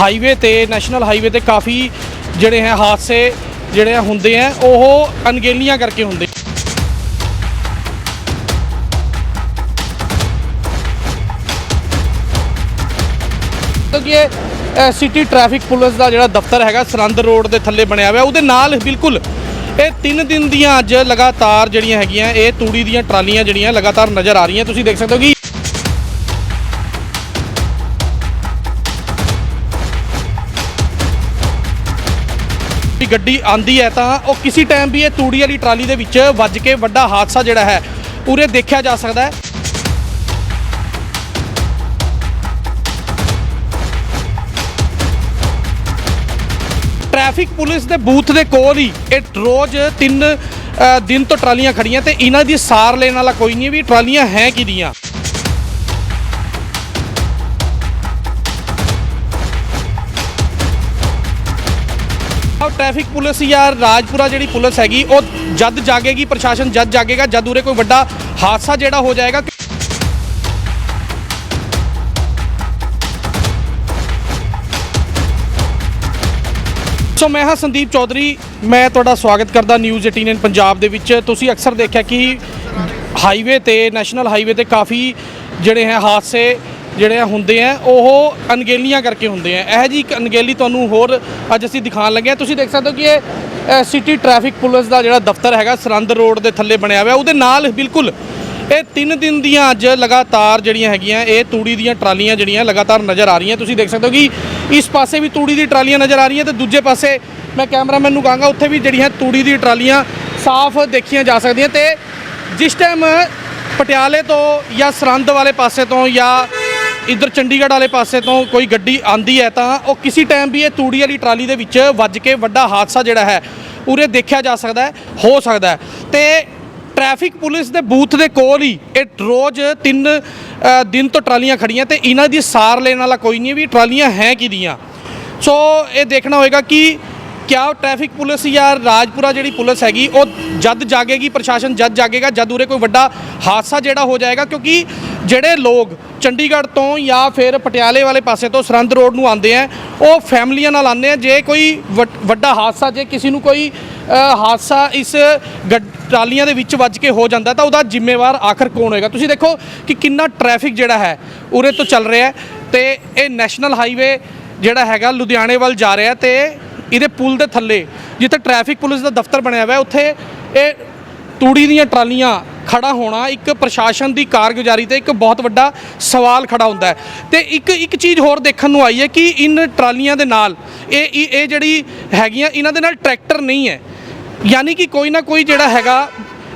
Highway ਤੇ, national highway ਤੇ ਕਾਫੀ ਜਿਹੜੇ ਹੈ ਹਾਦਸੇ ਜਿਹੜੇ ਹੁੰਦੇ ਆ ਉਹ ਅਣਗੇਲੀਆਂ ਕਰਕੇ ਹੁੰਦੇ ਕਿਉਂਕਿ ਇਹ ਸਿਟੀ ਟ੍ਰੈਫਿਕ ਪੁਲਿਸ ਦਾ ਜਿਹੜਾ ਦਫ਼ਤਰ ਹੈਗਾ, ਸਰੰਦ ਰੋਡ ਦੇ ਥੱਲੇ ਬਣਿਆ ਹੋਇਆ, ਉਹਦੇ ਨਾਲ ਬਿਲਕੁਲ ਇਹ ਤਿੰਨ ਦਿਨ ਦੀਆਂ ਅੱਜ ਲਗਾਤਾਰ ਜਿਹੜੀਆਂ ਹੈਗੀਆਂ, ਇਹ ਤੂੜੀ ਦੀਆਂ ਟਰਾਲੀਆਂ ਜਿਹੜੀਆਂ ਲਗਾਤਾਰ ਨਜ਼ਰ ਆ ਰਹੀਆਂ। ਤੁਸੀਂ ਦੇਖ ਸਕਦੇ ਹੋ ਕਿ ਗੱਡੀ ਆਂਦੀ ਹੈ ਤਾਂ ਉਹ ਕਿਸੇ ਟਾਈਮ ਵੀ ਇਹ ਤੂੜੀ ਵਾਲੀ ਟਰਾਲੀ ਦੇ ਵਿੱਚ ਵੱਜ ਕੇ ਵੱਡਾ ਹਾਦਸਾ ਜਿਹੜਾ ਹੈ ਉਰੇ ਦੇਖਿਆ ਜਾ ਸਕਦਾ ਹੈ। ਟ੍ਰੈਫਿਕ ਪੁਲਿਸ ਦੇ ਬੂਥ ਦੇ ਕੋਲ ਹੀ ਇਹ ਰੋਜ਼ ਤਿੰਨ ਦਿਨ ਤੋਂ ਟਰਾਲੀਆਂ ਖੜੀਆਂ ਤੇ ਇਹਨਾਂ ਦੀ ਸਾਰ ਲੈਣ ਵਾਲਾ ਕੋਈ ਨਹੀਂ ਵੀ ਟਰਾਲੀਆਂ ਹੈ ਕਿਹਦੀਆਂ ਟ੍ਰੈਫਿਕ ਪੁਲਿਸ ਜਾਂ ਰਾਜਪੁਰਾ ਜਿਹੜੀ ਪੁਲਿਸ ਹੈਗੀ, ਉਹ ਜਦ ਜਾਗੇਗੀ, ਪ੍ਰਸ਼ਾਸਨ ਜਦ ਜਾਗੇਗਾ, ਜਦ ਉਰੇ ਕੋਈ ਵੱਡਾ ਹਾਦਸਾ ਜਿਹੜਾ ਹੋ ਜਾਏਗਾ, ਸੋ ਮੈਂ ਹਾਂ ਸੰਦੀਪ ਚੌਧਰੀ, ਮੈਂ ਤੁਹਾਡਾ ਸਵਾਗਤ ਕਰਦਾ ਨਿਊਜ਼ 18 ਪੰਜਾਬ ਦੇ ਵਿੱਚ। ਤੁਸੀਂ ਅਕਸਰ ਦੇਖਿਆ ਕਿ ਹਾਈਵੇ ਤੇ ਨੈਸ਼ਨਲ ਹਾਈਵੇ ਤੇ ਕਾਫੀ ਜਿਹੜੇ ਹੈ ਹਾਦਸੇ ਜਿਹੜੇ ਆ ਹੁੰਦੇ ਆ, ਉਹ ਅਣਗੇਲੀਆਂ ਕਰਕੇ ਹੁੰਦੇ ਆ। ਇਹ ਜੀ ਇੱਕ ਅਣਗੇਲੀ ਤੁਹਾਨੂੰ ਹੋਰ ਅੱਜ ਅਸੀਂ ਦਿਖਾਉਣ ਲੱਗੇ ਹਾਂ ਤੁਸੀਂ ਦੇਖ ਸਕਦੇ ਹੋ ਕਿ ਇਹ ਸਿਟੀ ਟ੍ਰੈਫਿਕ ਪੁਲਿਸ ਦਾ ਜਿਹੜਾ ਦਫ਼ਤਰ ਹੈਗਾ, ਸਰੰਦ ਰੋਡ ਦੇ ਥੱਲੇ ਬਣਿਆ ਹੋਇਆ। ਉਹਦੇ ਨਾਲ ਬਿਲਕੁਲ ਇਹ ਤਿੰਨ ਦਿਨ ਦੀਆਂ ਅੱਜ ਲਗਾਤਾਰ ਜਿਹੜੀਆਂ ਹੈਗੀਆਂ, ਇਹ ਤੂੜੀ ਦੀਆਂ ਟਰਾਲੀਆਂ ਜਿਹੜੀਆਂ ਲਗਾਤਾਰ ਨਜ਼ਰ ਆ ਰਹੀਆਂ। ਤੁਸੀਂ ਦੇਖ ਸਕਦੇ ਹੋ ਕਿ ਇਸ ਪਾਸੇ ਵੀ ਤੂੜੀ ਦੀ ਟਰਾਲੀਆਂ ਨਜ਼ਰ ਆ ਰਹੀਆਂ ਤੇ ਦੂਜੇ ਪਾਸੇ ਮੈਂ ਕੈਮਰਾਮੈਨ ਨੂੰ ਕਹਾਂਗਾ, ਉੱਥੇ ਵੀ ਜਿਹੜੀਆਂ ਤੂੜੀ ਦੀ ਟਰਾਲੀਆਂ ਸਾਫ਼ ਦੇਖੀਆਂ ਜਾ ਸਕਦੀਆਂ ਤੇ ਜਿਸ ਟਾਈਮ ਪਟਿਆਲੇ ਤੋਂ ਜਾਂ ਸਰੰਦ ਵਾਲੇ ਪਾਸੇ ਤੋਂ ਜਾਂ ਇੱਧਰ ਚੰਡੀਗੜ੍ਹ ਵਾਲੇ ਪਾਸੇ ਤੋਂ ਕੋਈ ਗੱਡੀ ਆਂਦੀ ਹੈ ਤਾਂ ਉਹ ਕਿਸੇ ਟਾਈਮ ਵੀ ਇਹ ਤੂੜੀ ਵਾਲੀ ਟਰਾਲੀ ਦੇ ਵਿੱਚ ਵੱਜ ਕੇ ਵੱਡਾ ਹਾਦਸਾ ਜਿਹੜਾ ਹੈ ਉਰੇ ਦੇਖਿਆ ਜਾ ਸਕਦਾ ਹੈ ਹੋ ਸਕਦਾ ਹੈ। ਤੇ ਟ੍ਰੈਫਿਕ ਪੁਲਿਸ ਦੇ ਬੂਥ ਦੇ ਕੋਲ ਹੀ ਇਹ ਰੋਜ਼ ਤਿੰਨ ਅ, ਦਿਨ ਤੋਂ ਟਰਾਲੀਆਂ ਖੜੀਆਂ ਤੇ ਇਹਨਾਂ ਦੀ ਸਾਰ ਲੈਣ ਵਾਲਾ ਕੋਈ ਨਹੀਂ ਵੀ ਟਰਾਲੀਆਂ ਹੈ ਕਿਹਦੀਆਂ। ਸੋ ਇਹ ਦੇਖਣਾ ਹੋਏਗਾ ਕਿ ਕਿਆ ਉਹ ਟ੍ਰੈਫਿਕ ਪੁਲਿਸ ਜਾਂ ਰਾਜਪੁਰਾ ਜਿਹੜੀ ਪੁਲਿਸ ਹੈਗੀ, ਉਹ ਜਦ ਜਾਗੇਗੀ, ਪ੍ਰਸ਼ਾਸਨ ਜਦ ਜਾਗੇਗਾ, ਜਦ ਉਰੇ ਕੋਈ ਵੱਡਾ ਹਾਦਸਾ ਜਿਹੜਾ ਹੋ ਜਾਏਗਾ, ਕਿਉਂਕਿ ਜਿਹੜੇ ਲੋਕ ਚੰਡੀਗੜ੍ਹ ਤੋਂ ਜਾਂ ਫਿਰ ਪਟਿਆਲੇ ਵਾਲੇ ਪਾਸੇ ਤੋਂ ਸਰੰਦ ਰੋਡ ਨੂੰ ਆਉਂਦੇ ਆ, ਉਹ ਫੈਮਲੀਆਂ ਨਾਲ ਆਉਂਦੇ ਆ, ਜੇ ਕੋਈ ਵੱਡ- ਵੱਡਾ ਹਾਦਸਾ, ਜੇ ਕਿਸੇ ਨੂੰ ਕੋਈ ਹਾਦਸਾ ਇਸ ਗੱਡ- ਟਰਾਲੀਆਂ ਦੇ ਵਿੱਚ ਵੱਜ ਕੇ ਹੋ ਜਾਂਦਾ, ਤਾਂ ਉਹਦਾ ਜ਼ਿੰਮੇਵਾਰ ਆਖਰ ਕੌਣ ਹੋਏਗਾ? ਤੁਸੀਂ ਦੇਖੋ ਕਿ ਕਿੰਨਾ ਟ੍ਰੈਫਿਕ ਜਿਹੜਾ ਹੈ, ਉਰੇ ਤੋਂ ਚੱਲ ਰਿਹਾ ਹੈ, ਤੇ ਇਹ ਨੈਸ਼ਨਲ ਹਾਈਵੇ ਜਿਹੜਾ ਹੈਗਾ ਲੁਧਿਆਣੇ ਵੱਲ ਜਾ ਰਿਹਾ ਤੇ ਇਹਦੇ ਪੁਲ ਦੇ ਥੱਲੇ, ਜਿੱਥੇ ਟ੍ਰੈਫਿਕ ਪੁਲਿਸ ਦਾ ਦਫ਼ਤਰ ਬਣਿਆ ਹੋਇਆ, ਉੱਥੇ ਇਹ ਤੂੜੀ ਦੀਆਂ ਟਰਾਲੀਆਂ ਖੜਾ ਹੋਣਾ ਇੱਕ ਪ੍ਰਸ਼ਾਸਨ ਦੀ ਕਾਰਗੁਜ਼ਾਰੀ ਤੇ ਇੱਕ ਬਹੁਤ ਵੱਡਾ ਸਵਾਲ ਖੜਾ ਹੁੰਦਾ ਹੈ। ਤੇ ਇੱਕ ਇੱਕ ਚੀਜ਼ ਹੋਰ ਦੇਖਣ ਨੂੰ ਆਈ ਹੈ ਕਿ ਇਨ ਟਰਾਲੀਆਂ ਦੇ ਨਾਲ, ਇਹ ਇਹ ਇਹ ਜਿਹੜੀ ਹੈਗੀਆਂ, ਇਹਨਾਂ ਦੇ ਨਾਲ ਟਰੈਕਟਰ ਨਹੀਂ ਹੈ। ਯਾਨੀ ਕਿ ਕੋਈ ਨਾ ਕੋਈ ਜਿਹੜਾ ਹੈਗਾ,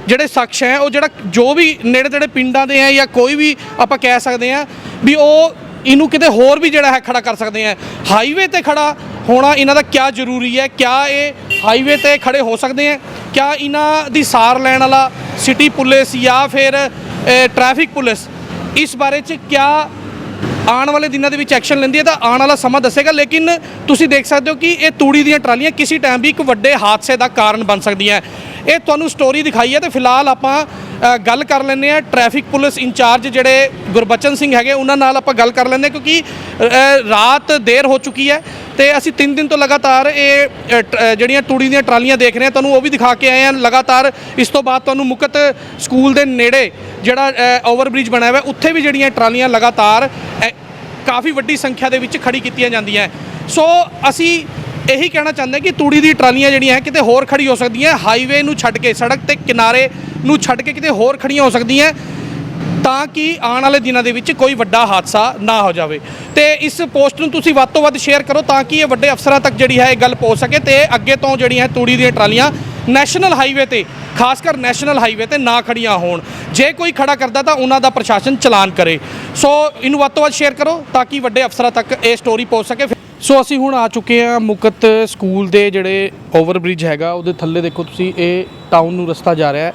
ਜਿਹੜੇ ਸ਼ਖਸ ਹੈ, ਉਹ ਜਿਹੜਾ ਜੋ ਵੀ ਨੇੜੇ ਤੇੜੇ ਪਿੰਡਾਂ ਦੇ ਹੈ ਜਾਂ ਕੋਈ ਵੀ ਆਪਾਂ ਕਹਿ ਸਕਦੇ ਆ ਵੀ ਉਹ ਇਹਨੂੰ ਕਿਤੇ ਹੋਰ ਵੀ ਜਿਹੜਾ ਹੈ ਖੜਾ ਕਰ ਸਕਦੇ ਆ ਹਾਈਵੇ ਤੇ ਖੜਾ ਹੋਣਾ ਇਹਨਾਂ ਦਾ ਕਿਆ ਜ਼ਰੂਰੀ ਹੈ? ਕਿਆ ਇਹ ਹਾਈਵੇ ਤੇ ਖੜੇ ਹੋ ਸਕਦੇ ਹੈ? ਕਿਆ ਇਹਨਾਂ ਦੀ ਸਾਰ ਲੈਣ ਵਾਲਾ ਸਿਟੀ ਪੁਲਿਸ ਜਾਂ ਫਿਰ ਟ੍ਰੈਫਿਕ ਪੁਲਿਸ? ਇਸ ਬਾਰੇ ਚ ਕਿਆ ਆਉਣ ਵਾਲੇ ਦਿਨਾਂ ਦੇ ਵਿੱਚ ਐਕਸ਼ਨ ਲੈਂਦੀ ਹੈ? ਤਾਂ ਆਉਣ ਵਾਲਾ ਸਮਾਂ ਦੱਸੇਗਾ, ਲੇਕਿਨ ਤੁਸੀਂ ਦੇਖ ਸਕਦੇ ਹੋ ਕਿ ਇਹ ਤੂੜੀ ਦੀਆਂ ਟਰਾਲੀਆਂ ਕਿਸੇ ਟਾਈਮ ਵੀ ਇੱਕ ਵੱਡੇ ਹਾਦਸੇ ਦਾ ਕਾਰਨ ਬਣ ਸਕਦੀਆਂ ਇਹ ਤੁਹਾਨੂੰ ਸਟੋਰੀ ਦਿਖਾਈ ਹੈ ਤੇ ਫਿਲਹਾਲ ਆਪਾਂ ਗੱਲ ਕਰ ਲੈਂਦੇ ਆ ਟ੍ਰੈਫਿਕ ਪੁਲਿਸ ਇੰਚਾਰਜ ਜਿਹੜੇ ਗੁਰਬਚਨ ਸਿੰਘ ਹੈਗੇ, ਉਹਨਾਂ ਨਾਲ ਆਪਾਂ ਗੱਲ ਕਰ ਲੈਂਦੇ ਹਾਂ ਕਿਉਂਕਿ ਰਾਤ ਦੇਰ ਹੋ ਚੁੱਕੀ ਹੈ। ਤੇ ਅਸੀਂ 3 ਦਿਨ ਤੋਂ ਲਗਾਤਾਰ ਇਹ ਟ- ਜਿਹੜੀਆਂ ਤੂੜੀ ਦੀਆਂ ਟਰਾਲੀਆਂ ਦੇਖ ਰਹੇ ਹਾਂ ਤੁਹਾਨੂੰ ਉਹ ਵੀ ਦਿਖਾ ਕੇ ਆਏ ਹਾਂ। ਲਗਾਤਾਰ ਇਸ ਤੋਂ ਬਾਅਦ ਤੁਹਾਨੂੰ ਮੁਕਤ ਸਕੂਲ ਦੇ ਨੇੜੇ ਜਿਹੜਾ ਓਵਰਬ੍ਰਿਜ ਬਣਿਆ ਹੋਇਆ ਉੱਥੇ ਵੀ ਜਿਹੜੀਆਂ ਟਰਾਲੀਆਂ ਲਗਾਤਾਰ ਅ, ਕਾਫੀ ਵੱਡੀ ਸੰਖਿਆ ਦੇ ਵਿੱਚ ਖੜੀ ਕੀਤੀਆਂ ਜਾਂਦੀਆਂ ਸੋ ਅਸੀਂ ਇਹੀ ਕਹਿਣਾ ਚਾਹੁੰਦੇ ਕਿ ਤੂੜੀ ਦੀ ਟਰਾਲੀਆਂ ਜਿਹੜੀਆਂ ਹੈ ਕਿਤੇ ਹੋਰ ਖੜੀ ਹੋ ਸਕਦੀਆਂ ਹਾਈਵੇ ਨੂੰ ਛੱਡ ਕੇ ਸੜਕ ਤੇ ਕਿਨਾਰੇ ਨੂੰ ਛੱਡ ਕੇ ਕਿਤੇ ਹੋਰ ਖੜੀਆਂ ਹੋ ਸਕਦੀਆਂ ਤਾਂ ਕਿ ਆਉਣ ਵਾਲੇ ਦਿਨਾਂ ਦੇ ਵਿੱਚ ਕੋਈ ਵੱਡਾ ਹਾਦਸਾ ਨਾ ਹੋ ਜਾਵੇ। ਤੇ ਇਸ ਪੋਸਟ ਨੂੰ ਤੁਸੀਂ ਵੱਧ ਤੋਂ ਵੱਧ ਸ਼ੇਅਰ ਕਰੋ ਤਾਂ ਕਿ ਇਹ ਵੱਡੇ ਅਫਸਰਾਂ ਤੱਕ ਜਿਹੜੀ ਹੈ ਇਹ ਗੱਲ ਪਹੁੰਚ ਸਕੇ ਤੇ ਅੱਗੇ ਤੋਂ ਜਿਹੜੀਆਂ ਤੂੜੀ ਦੀਆਂ ਟਰਾਲੀਆਂ ਨੈਸ਼ਨਲ ਹਾਈਵੇ ਤੇ, ਖਾਸ ਕਰ ਨੈਸ਼ਨਲ ਹਾਈਵੇ ਤੇ ਨਾ ਖੜੀਆਂ ਹੋਣ। ਜੇ ਕੋਈ ਖੜਾ ਕਰਦਾ ਤਾਂ ਉਹਨਾਂ ਦਾ ਪ੍ਰਸ਼ਾਸਨ ਚਲਾਨ ਕਰੇ। ਸੋ ਇਹਨੂੰ ਵੱਧ ਤੋਂ ਵੱਧ ਸ਼ੇਅਰ ਕਰੋ ਤਾਂ ਕਿ ਵੱਡੇ ਅਫਸਰਾਂ ਤੱਕ ਇਹ ਸਟੋਰੀ ਪਹੁੰਚ ਸਕੇ। ਸੋ ਅਸੀਂ ਹੁਣ ਆ ਚੁੱਕੇ ਹਾਂ ਮੁਕਤ ਸਕੂਲ ਦੇ ਜਿਹੜੇ ਓਵਰਬ੍ਰਿਜ ਹੈਗਾ, ਉਹਦੇ ਥੱਲੇ ਦੇਖੋ ਤੁਸੀਂ, ਇਹ ਟਾਊਨ ਨੂੰ ਰਸਤਾ ਜਾ ਰਿਹਾ ਹੈ।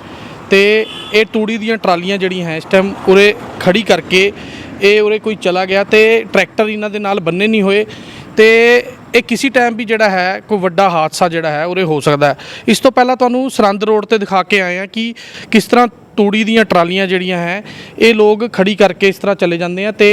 ਤੇ ਇਹ ਤੂੜੀ ਦੀਆਂ ਟਰਾਲੀਆਂ ਜਿਹੜੀਆਂ ਹੈ, ਇਸ ਟਾਈਮ ਉਰੇ ਖੜੀ ਕਰਕੇ ਇਹ ਉਰੇ ਕੋਈ ਚਲਾ ਗਿਆ ਤੇ ਟਰੈਕਟਰ ਇਹਨਾਂ ਦੇ ਨਾਲ ਬੰਨੇ ਨਹੀਂ ਹੋਏ ਤੇ ਇਹ ਕਿਸੇ ਟਾਈਮ ਵੀ ਜਿਹੜਾ ਹੈ, ਕੋਈ ਵੱਡਾ ਹਾਦਸਾ ਜਿਹੜਾ ਹੈ, ਉਰੇ ਹੋ ਸਕਦਾ ਇਸ ਤੋਂ ਪਹਿਲਾਂ ਤੁਹਾਨੂੰ ਸਰੰਦ ਰੋਡ ਤੇ ਦਿਖਾ ਕੇ ਆਏ ਆ ਕਿ ਕਿਸ ਤਰ੍ਹਾਂ ਤੂੜੀ ਦੀਆਂ ਟਰਾਲੀਆਂ ਜਿਹੜੀਆਂ ਹੈ, ਇਹ ਲੋਕ ਖੜੀ ਕਰਕੇ ਇਸ ਤਰ੍ਹਾਂ ਚਲੇ ਜਾਂਦੇ ਆ ਤੇ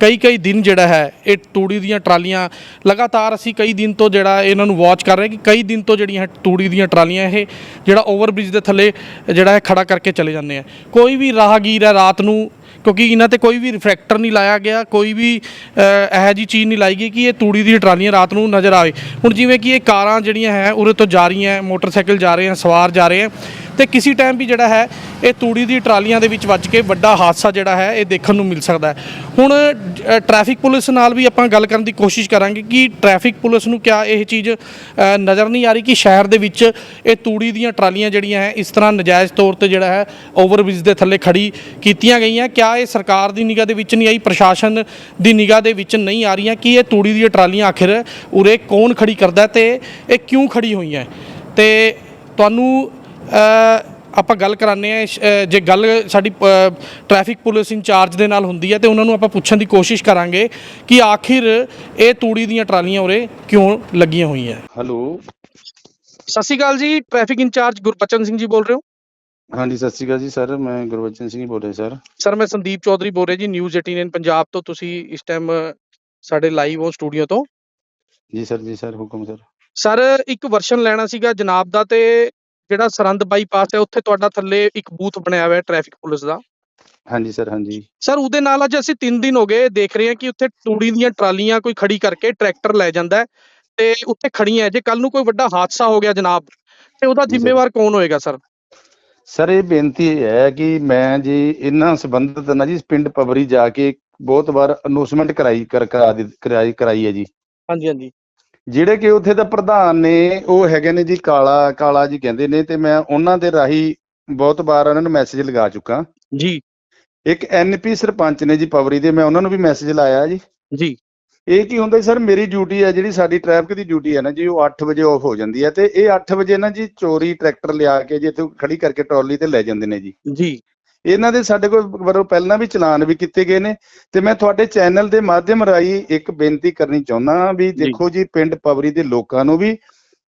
ਕਈ ਕਈ ਦਿਨ ਜਿਹੜਾ ਹੈ, ਇਹ ਤੂੜੀ ਦੀਆਂ ਟਰਾਲੀਆਂ ਲਗਾਤਾਰ ਅਸੀਂ ਕਈ ਦਿਨ ਤੋਂ ਜਿਹੜਾ ਇਹਨਾਂ ਨੂੰ ਵਾਚ ਕਰ ਰਹੇ ਕਿ ਕਈ ਦਿਨ ਤੋਂ ਜਿਹੜੀਆਂ ਤੂੜੀ ਦੀਆਂ ਟਰਾਲੀਆਂ ਇਹ ਜਿਹੜਾ ਓਵਰਬ੍ਰਿਜ ਦੇ ਥੱਲੇ ਜਿਹੜਾ ਹੈ ਖੜਾ ਕਰਕੇ ਚਲੇ ਜਾਂਦੇ ਆ। ਕੋਈ ਵੀ ਰਾਹਗੀਰ ਹੈ ਰਾਤ ਨੂੰ, ਕਿਉਂਕਿ ਇਹਨਾਂ ਤੇ ਕੋਈ ਵੀ ਰਿਫਰੈਕਟਰ ਨਹੀਂ ਲਾਇਆ ਗਿਆ, ਕੋਈ ਵੀ ਇਹੋ ਜੀ ਚੀਜ਼ ਨਹੀਂ ਲਾਈ ਗਈ ਕਿ ਇਹ ਤੂੜੀ ਦੀਆਂ ਟਰਾਲੀਆਂ ਰਾਤ ਨੂੰ ਨਜ਼ਰ ਆਵੇ। ਹੁਣ ਜਿਵੇਂ ਕਿ ਇਹ ਕਾਰਾਂ ਜਿਹੜੀਆਂ ਹੈ, ਉਰੇ ਤੋਂ ਜਾ ਰਹੀਆਂ, ਮੋਟਰਸਾਈਕਲ ਜਾ ਰਹੇ ਹਨ ਸਵਾਰ ਜਾ ਰਹੇ ਹਨ ਤੇ ਕਿਸੇ ਟਾਈਮ ਵੀ ਜਿਹੜਾ ਹੈ ਇਹ ਤੂੜੀ ਦੀ ਟਰਾਲੀਆਂ ਦੇ ਵਿੱਚ ਵੱਜ ਕੇ ਵੱਡਾ ਹਾਦਸਾ ਜਿਹੜਾ ਹੈ ਇਹ ਦੇਖਣ ਨੂੰ ਮਿਲ ਸਕਦਾ ਹੈ। ਹੁਣ ਅ, ਟ੍ਰੈਫਿਕ ਪੁਲਿਸ ਨਾਲ ਵੀ ਆਪਾਂ ਗੱਲ ਕਰਨ ਦੀ ਕੋਸ਼ਿਸ਼ ਕਰਾਂਗੇ ਕਿ ਟ੍ਰੈਫਿਕ ਪੁਲਿਸ ਨੂੰ ਕਿਆ ਇਹ ਚੀਜ਼ ਨਜ਼ਰ ਨਹੀਂ ਆ ਰਹੀ ਕਿ ਸ਼ਹਿਰ ਦੇ ਵਿੱਚ ਇਹ ਤੂੜੀ ਦੀਆਂ ਟਰਾਲੀਆਂ ਜਿਹੜੀਆਂ ਹੈ ਇਸ ਤਰ੍ਹਾਂ ਨਜਾਇਜ਼ ਤੌਰ ਤੇ ਜਿਹੜਾ ਹੈ ਓਵਰਬ੍ਰਿਜ ਦੇ ਥੱਲੇ ਖੜੀ ਕੀਤੀਆਂ ਗਈਆਂ। ਕਿਆ ਇਹ ਸਰਕਾਰ ਦੀ ਨਿਗਾਹ ਦੇ ਵਿੱਚ ਨਹੀਂ ਆਈ ਪ੍ਰਸ਼ਾਸਨ ਦੀ ਨਿਗਾਹ ਦੇ ਵਿੱਚ ਨਹੀਂ ਆ ਰਹੀਆਂ ਕਿ ਇਹ ਤੂੜੀ ਦੀਆਂ ਟਰਾਲੀਆਂ ਆਖਿਰ ਉਰੇ ਕੌਣ ਖੜੀ ਕਰਦਾ ਹੈ ਤੇ ਇਹ ਕਿਉਂ ਖੜੀ ਹੋਈਆਂ ਤੇ ਤੁਹਾਨੂੰ ਆਪਾਂ ਗੱਲ ਕਰਾਉਂਦੇ ਆ ਜੇ ਗੱਲ ਸਾਡੀ ਟ੍ਰੈਫਿਕ ਪੁਲਿਸ ਇੰਚਾਰਜ ਦੇ ਨਾਲ ਹੁੰਦੀ ਹੈ ਤੇ ਉਹਨਾਂ ਨੂੰ ਆਪਾਂ ਪੁੱਛਣ ਦੀ ਕੋਸ਼ਿਸ਼ ਕਰਾਂਗੇ ਕਿ ਆਖਿਰ ਇਹ ਤੂੜੀ ਦੀਆਂ ਟਰਾਲੀਆਂ ਉਰੇ ਕਿਉਂ ਲੱਗੀਆਂ ਹੋਈਆਂ? ਹੈਲੋ। ਸਤਿ ਸ਼੍ਰੀ ਅਕਾਲ ਜੀ ਟ੍ਰੈਫਿਕ ਇੰਚਾਰਜ ਗੁਰਬਚਨ ਸਿੰਘ ਜੀ ਬੋਲ ਰਹੇ ਹੋ? ਹਾਂਜੀ ਸਤਿ ਸ਼੍ਰੀ ਅਕਾਲ ਜੀ ਸਰ ਮੈਂ ਗੁਰਬਚਨ ਸਿੰਘ ਹੀ ਬੋਲ ਰਿਹਾ ਸਰ। ਸਰ ਮੈਂ ਸੰਦੀਪ ਚੌਧਰੀ ਬੋਲ ਰਿਹਾ ਜੀ ਨਿਊਜ਼ 18 ਪੰਜਾਬ ਤੋਂ ਤੁਸੀਂ ਇਸ ਟਾਈਮ ਸਾਡੇ ਲਾਈਵ ਹੋ ਸਟੂਡੀਓ ਤੋਂ। ਜੀ ਸਰ ਜੀ ਸਰ ਹੁਕਮ ਸਰ। ਸਰ ਇੱਕ ਵਰਸ਼ਨ ਲੈਣਾ ਸੀਗਾ ਜਨਾਬ ਦਾ ਤੇ ਜਿਹੜਾ ਸਰੰਦ ਬਾਈਪਾਸ ਹੈ ਉੱਥੇ ਤੁਹਾਡਾ ਥੱਲੇ ਇੱਕ ਬੂਥ ਬਣਿਆ ਹੋਇਆ ਹੈ ਟ੍ਰੈਫਿਕ ਪੁਲਿਸ ਦਾ। ਹਾਂਜੀ ਸਰ ਹਾਂਜੀ। ਸਰ ਉਹਦੇ ਨਾਲ ਅੱਜ ਅਸੀਂ 3 ਦਿਨ ਹੋ ਗਏ ਦੇਖ ਰਹੇ ਹਾਂ ਕਿ ਉੱਥੇ ਤੂੜੀ ਦੀਆਂ ਟਰਾਲੀਆਂ ਕੋਈ ਖੜੀ ਕਰਕੇ ਟਰੈਕਟਰ ਲੈ ਜਾਂਦਾ ਤੇ ਉੱਥੇ ਖੜੀਆਂ ਹੈ। ਜੇ ਕੱਲ ਨੂੰ ਕੋਈ ਵੱਡਾ ਹਾਦਸਾ ਹੋ ਗਿਆ ਜਨਾਬ ਤੇ ਉਹਦਾ। ਜ਼ਿੰਮੇਵਾਰ ਕੌਣ ਹੋਏਗਾ ਸਰ? ਸਰ ਇਹ ਬੇਨਤੀ ਹੈ ਕਿ ਮੈਂ ਜੀ ਇਹਨਾਂ ਸੰਬੰਧਤ ਨਾ ਜੀ ਪਿੰਡ ਪਬਰੀ ਜਾ ਕੇ ਬਹੁਤ ਵਾਰ ਅਨਾਉਂਸਮੈਂਟ ਕਰਾਈ ਕਰ ਕਰਾਈ ਕਰਾਈ ਹੈ ਜੀ। ਹਾਂਜੀ ਹਾਂਜੀ। ਜਿਹੜੇ ਕਿ ਉੱਥੇ ਦਾ ਪ੍ਰਧਾਨ ਨੇ ਉਹ ਹੈਗੇ ਨੇ ਜੀ ਕਾਲਾ ਕਾਲਾ ਜੀ ਕਹਿੰਦੇ ਨੇ ਤੇ ਮੈਂ ਉਹਨਾਂ ਦੇ ਰਾਹੀਂ ਬਹੁਤ ਵਾਰ ਉਹਨਾਂ ਨੂੰ ਮੈਸੇਜ ਲਗਾ ਚੁੱਕਾ। ਜੀ। ਇੱਕ ਐਨਪੀ ਸਰਪੰਚ ਨੇ ਜੀ ਪਬਰੀ ਦੇ ਮੈਂ ਉਹਨਾਂ ਨੂੰ ਵੀ ਮੈਸੇਜ ਲਾਇਆ ਜੀ। ਜੀ। ਇਹ ਕੀ ਹੁੰਦਾ ਸਰ ਮੇਰੀ ਡਿਊਟੀ ਹੈ ਜਿਹੜੀ ਸਾਡੀ ਟ੍ਰੈਫਿਕ ਦੀ ਡਿਊਟੀ ਹੈ ਨਾ ਜੀ ਉਹ 8 ਵਜੇ ਆਫ ਹੋ ਜਾਂਦੀ ਹੈ ਤੇ ਇਹ 8 ਵਜੇ ਨਾ ਜੀ ਚੋਰੀ ਟਰੈਕਟਰ ਲਿਆ ਕੇ ਜੀ ਇੱਥੇ ਖੜੀ ਕਰਕੇ ਟਰਾਲੀ ਤੇ ਲੈ ਜਾਂਦੇ ਨੇ ਜੀ। ਜੀ। ਇਹਨਾਂ ਦੇ ਸਾਡੇ ਕੋਲ ਵਰੋਂ ਪਹਿਲਾਂ ਵੀ ਚਲਾਨ ਵੀ ਕੀਤੇ ਗਏ ਨੇ ਤੇ ਮੈਂ ਤੁਹਾਡੇ ਚੈਨਲ ਦੇ ਮਾਧਿਅਮ ਰਾਹੀਂ ਇੱਕ ਬੇਨਤੀ ਕਰਨੀ ਚਾਹੁੰਦਾ ਵੀ। ਦੇਖੋ ਜੀ ਪਿੰਡ ਪਵਰੀ ਦੇ ਲੋਕਾਂ ਨੂੰ ਵੀ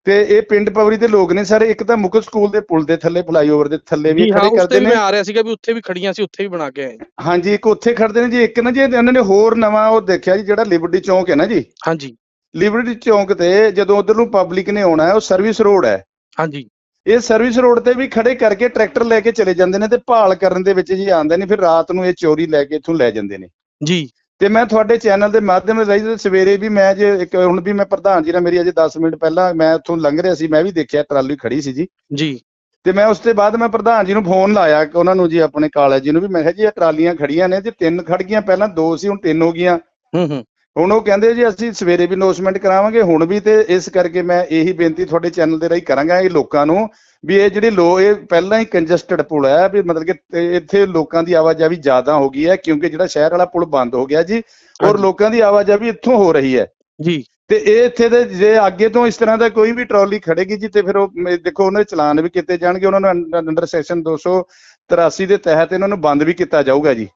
ਤੇ ਇਹ ਪਿੰਡ ਪਵਰੀ ਦੇ ਲੋਕ ਨੇ ਸਰ ਇੱਕ ਤਾਂ ਮੁਕਤ ਸਕੂਲ ਦੇ ਪੁਲ ਦੇ ਥੱਲੇ ਫਲਾਈਓਵਰ ਦੇ ਥੱਲੇ ਵੀ ਖੜੇ ਕਰਦੇ ਨੇ। ਮੈਂ ਆ ਰਿਹਾ ਸੀਗਾ ਵੀ ਉੱਥੇ ਵੀ ਖੜੀਆਂ ਸੀ ਉੱਥੇ ਵੀ ਬਣਾ ਕੇ ਆਏ। ਹਾਂਜੀ ਇੱਕ ਉੱਥੇ ਖੜਦੇ ਨੇ ਜੀ ਇੱਕ ਨਾ ਜੀ ਇਹਨਾਂ ਨੇ ਹੋਰ ਨਵਾਂ ਉਹ ਦੇਖਿਆ ਜੀ ਜਿਹੜਾ ਲਿਬਰਟੀ ਚੌਂਕ ਹੈ ਨਾ ਜੀ। ਹਾਂਜੀ। ਲਿਬਰਟੀ ਚੌਂਕ ਤੇ ਜਦੋਂ ਉਧਰ ਨੂੰ ਪਬਲਿਕ ਨੇ ਆਉਣਾ ਹੈ ਉਹ ਸਰਵਿਸ ਰੋਡ ਹੈ। ਹਾਂਜੀ। ਇਹ ਸਰਵਿਸ ਰੋਡ ਤੇ ਵੀ ਖੜੇ ਕਰਕੇ ਟਰੈਕਟਰ ਲੈ ਕੇ ਚਲੇ ਜਾਂਦੇ ਨੇ ਤੇ ਭਾਲ ਕਰਨ ਦੇ ਵਿੱਚ ਜੀ ਆਉਂਦੇ ਨੇ ਫਿਰ ਰਾਤ ਨੂੰ ਇਹ ਚੋਰੀ ਲੈ ਕੇ ਇੱਥੋਂ ਲੈ ਜਾਂਦੇ ਨੇ। ਜੀ। ਤੇ ਮੈਂ ਤੁਹਾਡੇ ਚੈਨਲ ਦੇ ਮਾਧਿਅਮ ਰਾਹੀਂ ਸਵੇਰੇ ਵੀ ਮੈਂ ਜੇ ਇੱਕ ਹੁਣ ਵੀ ਮੈਂ ਪ੍ਰਧਾਨ ਜੀ ਨਾਲ ਮੇਰੀ ਅਜੇ 10 ਮਿੰਟ ਪਹਿਲਾਂ ਮੈਂ ਉੱਥੋਂ ਲੰਘ ਰਿਹਾ ਸੀ ਮੈਂ ਵੀ ਦੇਖਿਆ ਟਰਾਲੀ ਖੜੀ ਸੀ ਜੀ। ਜੀ। ਤੇ ਮੈਂ ਉਸ ਤੋਂ ਬਾਅਦ ਮੈਂ ਪ੍ਰਧਾਨ ਜੀ ਨੂੰ ਫੋਨ ਲਾਇਆ ਕਿ ਉਹਨਾਂ ਨੂੰ ਜੀ ਆਪਣੇ ਕਾਲਜ ਜੀ ਨੂੰ ਵੀ ਮੈਂ ਕਿਹਾ ਜੀ ਇਹ ਟਰਾਲੀਆਂ ਖੜੀਆਂ ਨੇ ਤੇ ਤਿੰਨ ਖੜ ਗਈਆਂ ਪਹਿਲਾਂ ਦੋ ਸੀ ਹੁਣ ਤਿੰਨ ਹੋ ਗਈਆਂ। ਹੂੰ ਹੂੰ। ਹੁਣ ਉਹ ਕਹਿੰਦੇ ਜੀ ਅਸੀਂ ਸਵੇਰੇ ਵੀ ਅਨਾਉਂਸਮੈਂਟ ਕਰਾਵਾਂਗੇ ਹੁਣ ਵੀ ਤੇ ਇਸ ਕਰਕੇ ਮੈਂ ਇਹੀ ਬੇਨਤੀ ਤੁਹਾਡੇ ਚੈਨਲ ਦੇ ਰਾਹੀਂ ਕਰਾਂਗਾ ਇਹ ਲੋਕਾਂ ਨੂੰ ਵੀ ਇਹ ਜਿਹੜੀ ਲੋ ਇਹ ਪਹਿਲਾਂ ਹੀ ਕੰਜਸਟਡ ਪੁਲ ਹੈ ਵੀ ਮਤਲਬ ਕਿ ਇੱਥੇ ਲੋਕਾਂ ਦੀ ਆਵਾਜਾਈ ਜ਼ਿਆਦਾ ਹੋ ਗਈ ਹੈ ਕਿਉਂਕਿ ਜਿਹੜਾ ਸ਼ਹਿਰ ਵਾਲਾ ਪੁਲ ਬੰਦ ਹੋ ਗਿਆ ਜੀ ਔਰ। ਲੋਕਾਂ ਦੀ ਆਵਾਜਾਈ ਇੱਥੋਂ ਹੋ ਰਹੀ ਹੈ। ਜੀ। ਤੇ ਇਹ ਇੱਥੇ ਦੇ ਜੇ ਅੱਗੇ ਤੋਂ ਇਸ ਤਰ੍ਹਾਂ ਦਾ ਕੋਈ ਵੀ ਟਰਾਲੀ ਖੜੇਗੀ ਜੀ ਤੇ ਫਿਰ ਉਹ ਦੇਖੋ ਉਹਨਾਂ ਦੇ ਚਲਾਨ ਵੀ ਕੀਤੇ ਜਾਣਗੇ ਉਹਨਾਂ ਨੂੰ ਅੰਡਰ- ਅੰਡਰ ਸੈਕਸ਼ਨ 283 ਦੇ ਤਹਿਤ ਇਹਨਾਂ ਨੂੰ ਬੰਦ ਵੀ ਕੀਤਾ ਜਾਊਗਾ ਜੀ।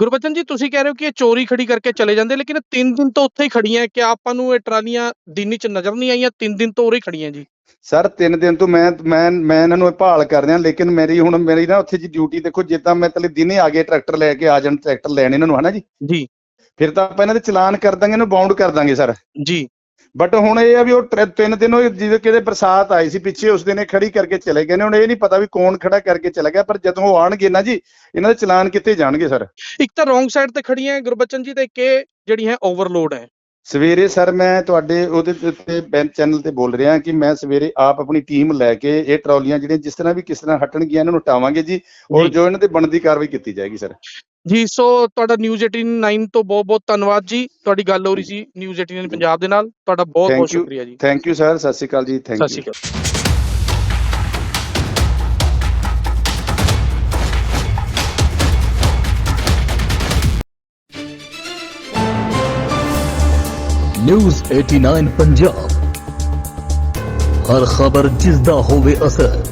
ਗੁਰਬਚਨ ਜੀ ਤੁਸੀਂ ਕਹਿ ਰਹੇ ਹੋ ਕਿ ਇਹ ਚੋਰੀ ਖੜੀ ਕਰਕੇ ਚਲੇ ਜਾਂਦੇ ਲੇਕਿਨ 3 ਦਿਨ ਤੋਂ ਉੱਥੇ ਹੀ ਖੜੀਆਂ ਕਿ ਆਪਾਂ ਨੂੰ ਇਹ ਟਰਾਲੀਆਂ ਦਿਨ ਚ ਨਜ਼ਰ ਨਹੀਂ ਆਈਆਂ? 3 ਦਿਨ ਤੋਂ ਉਰੇ ਹੀ ਖੜੀਆਂ ਜੀ। ਸਰ ਤਿੰਨ ਦਿਨ ਤੋਂ ਮੈਂ ਮੈਂ ਮੈਂ ਇਹਨਾਂ ਨੂੰ ਭਾਲ ਕਰ ਰਿਹਾ ਲੇਕਿਨ ਮੇਰੀ ਹੁਣ ਮੇਰੀ ਨਾ ਉੱਥੇ ਜੀ ਡਿਊਟੀ ਦੇਖੋ ਜਿੱਦਾਂ ਮੈਂ ਤਲੇ ਦਿਨੇ ਆ ਗਏ ਟਰੈਕਟਰ ਲੈ ਕੇ ਆ ਜਾਣ ਟਰੈਕਟਰ ਲੈਣ ਇਹਨਾਂ ਨੂੰ ਹਨਾ ਜੀ? ਜੀ। ਫਿਰ ਤਾਂ ਆਪਾਂ ਇਹਨਾਂ ਦੇ ਚਲਾਨ ਕਰ ਦਾਂਗੇ ਇਹਨੂੰ ਬਾਉਂਡ ਕਰ ਦਾਂਗੇ ਸਰ। ਜੀ। ਬਟ ਹੁਣ ਇਹ ਆ ਵੀ ਉਹ ਤਿੰਨ ਦਿਨ ਉਹ ਜਿਹਦੇ ਕਿਤੇ ਬਰਸਾਤ ਆਈ ਸੀ ਪਿੱਛੇ ਉਸ ਦਿਨ ਇਹ ਖੜੀ ਕਰਕੇ ਚਲੇ ਗਏ ਨੇ। ਹੁਣ ਇਹ ਨਹੀਂ ਪਤਾ ਵੀ ਕੌਣ ਖੜਾ ਕਰਕੇ ਚਲਾ ਗਿਆ ਪਰ ਜਦੋਂ ਉਹ ਆਣਗੇ ਨਾ ਜੀ ਇਹਨਾਂ ਦੇ ਚਲਾਨ ਕਿੱਥੇ ਜਾਣਗੇ ਸਰ। ਇੱਕ ਤਾਂ ਰੋਂਗ ਸਾਈਡ ਤੇ ਖੜੀਆਂ ਗੁਰਬਚਨ ਜੀ ਤੇ ਇੱਕ ਇਹ ਜਿਹੜੀ ਹੈ ਓਵਰਲੋਡ ਹੈ। ਸਵੇਰੇ ਸਰ ਮੈਂ ਤੁਹਾਡੇ ਉਹਦੇ ਤੇ- ਤੇ ਬੈਨ ਚੈਨਲ ਤੇ ਬੋਲ ਰਿਹਾ ਕਿ ਮੈਂ ਸਵੇਰੇ ਆਪ ਆਪਣੀ ਟੀਮ ਲੈ ਕੇ ਇਹ ਟਰਾਲੀਆਂ ਜਿਹੜੀਆਂ ਜਿਸ ਤਰ੍ਹਾਂ ਵੀ ਕਿਸ ਤਰ੍ਹਾਂ ਹਟਣਗੀਆਂ ਇਹਨਾਂ ਨੂੰ ਹਟਾਵਾਂਗੇ ਜੀ ਔਰ। ਜੋ। ਇਹਨਾਂ ਤੇ ਬਣਦੀ ਕਾਰਵਾਈ ਕੀਤੀ ਜਾਏਗੀ ਸਰ। ਜੀ ਸੋ ਤੁਹਾਡਾ ਨਿਊਜ਼ 18 ਤੋਂ ਬਹੁਤ ਬਹੁਤ ਧੰਨਵਾਦ ਜੀ। ਤੁਹਾਡੀ ਗੱਲ ਹੋ ਰਹੀ ਸੀ ਨਿਊਜ਼ 18 ਪੰਜਾਬ ਦੇ ਨਾਲ। ਤੁਹਾਡਾ ਬਹੁਤ ਬਹੁਤ. ਸ਼ੁਕਰੀਆ ਜੀ। ਥੈਂਕ ਯੂ ਸਰ ਸਤਿ ਸ਼੍ਰੀ ਅਕਾਲ ਜੀ। ਥੈਂਕ ਸਤਿ ਯੂ ਸ਼੍ਰੀ ਅਕਾਲ। ਨਿਊਜ਼ 89 ਪੰਜਾਬ ਹਰ ਖਬਰ ਜਿਸ ਦਾ ਹੋਵੇ ਅਸਰ